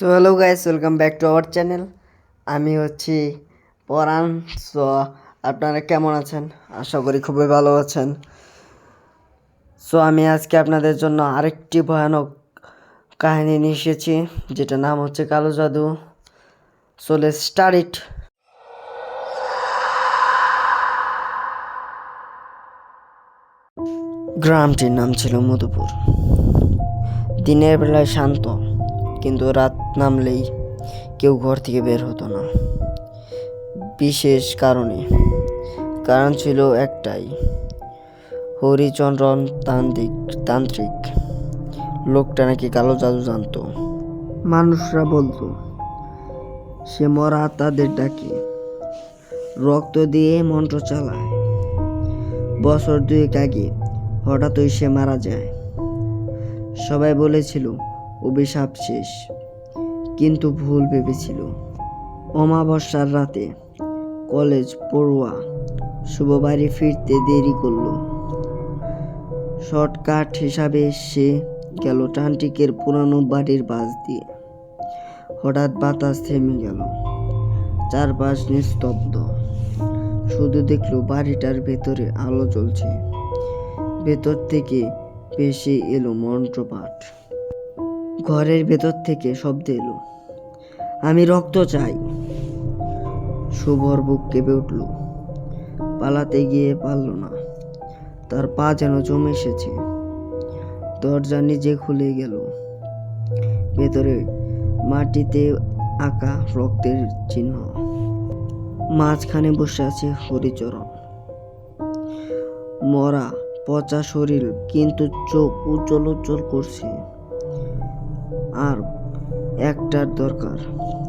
So hello guys welcome back to our channel আমি হচ্ছি পরাণ। So আপনারা কেমন আছেন? আশা করি খুবই ভালো আছেন। সো আমি আজকে আপনাদের জন্য আরেকটি ভয়ানক কাহিনী নিয়ে এসেছি যেটা নাম হচ্ছে কালো জাদু। লেট স্টার্ট গ্রামটির নাম ছিল মধুপুর। দিনের বেলায় শান্ত। কিন্তু রাত নামলেই কেউ ঘর থেকে বের হতো না। বিশেষ কারণে। কারণ ছিল একটাই, হরিচন্দ্রন তান্ত্রিক তান্ত্রিক। লোকটা নাকি কালো জাদু জানতো। মানুষরা বলতো, সে মরা তাদের ডাকে। রক্ত দিয়ে মন্ত্র চালায়। বছর দুয়েক আগে হঠাৎই সে মারা যায়। সবাই বলেছিল অভিশাপ শেষ। কিন্তু ভুল ভেবেছিল। অমাবস্যার রাতে কলেজ পড়ুয়া শুভ বাড়ি ফিরতে দেরি করল। শর্টকাট হিসাবে সে গেল টান্টিকের পুরানো বাড়ির বাস দিয়ে। হঠাৎ বাতাস থেমে গেল। চারপাশ নিস্তব্ধ। শুধু দেখল বাড়িটার ভেতরে আলো জ্বলছে। ভেতর থেকে ভেসে এলো মন্ত্রপাঠ। ঘরের ভেতর থেকে শব্দ এলো। আমি রক্ত চাই। শুভর বুক কেঁপে উঠল। পালাতে গিয়ে পারল না। তার পা যেন জমে এসেছে। দরজা নিজে খুলে গেল। ভেতরে মাটিতে আঁকা রক্তের চিহ্ন। মাঝখানে বসে আছে হরিচরণ। মরা পচা শরীর, কিন্তু চোখ উজ্জ্বল উজ্জ্বল করছে। আর একটার দরকার।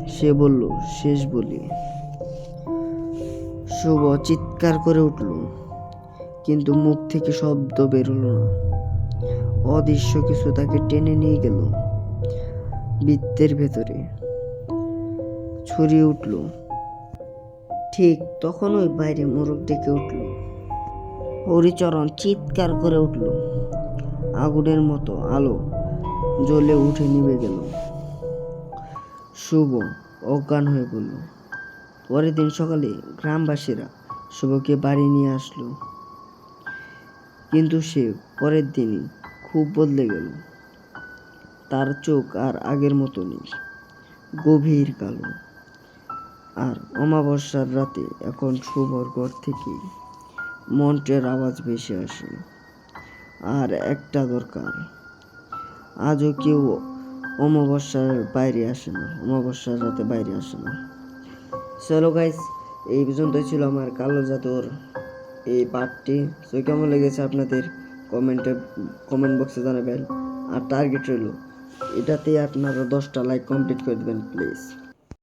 সে বলল, শেষ বলি। শুভ চিৎকার করে উঠল, কিন্তু মুখ থেকে শব্দ বেরোলো না। অদৃশ্য কিছু তাকে টেনে নিয়ে গেল বৃত্তের ভেতরে। ছড়িয়ে উঠল। ঠিক তখনই বাইরে মোরগ ডেকে উঠল। হরিচরণ চিৎকার করে উঠল। আগুনের মতো আলো জ্বলে উঠে নিভে গেল। শুভ অজ্ঞান হয়ে পড়ল। পরের দিন সকালে গ্রামবাসীরা শুভকে বাড়ি নিয়ে আসলো। কিন্তু সে পরের দিনই খুব বদলে গেল। তার চোখ আর আগের মতো নেই গভীর কালো। আর অমাবস্যার রাতে এখন শুভর ঘর থেকে মন্ত্রের আওয়াজ ভেসে আসে। আর একটা দরকার। আজও কেউ অমাবস্যার বাইরে আসে না, অমাবস্যার রাতে বাইরে আসে না। চলো গাইস এই পর্যন্তই ছিল আমার কালো জাতর এই পার্টটি সো কেমন লেগেছে আপনাদের কমেন্টে কমেন্ট বক্সে জানাবেন। আর টার্গেট রইল এটাতেই আপনারা দশটা লাইক কমপ্লিট করে দেবেন প্লিজ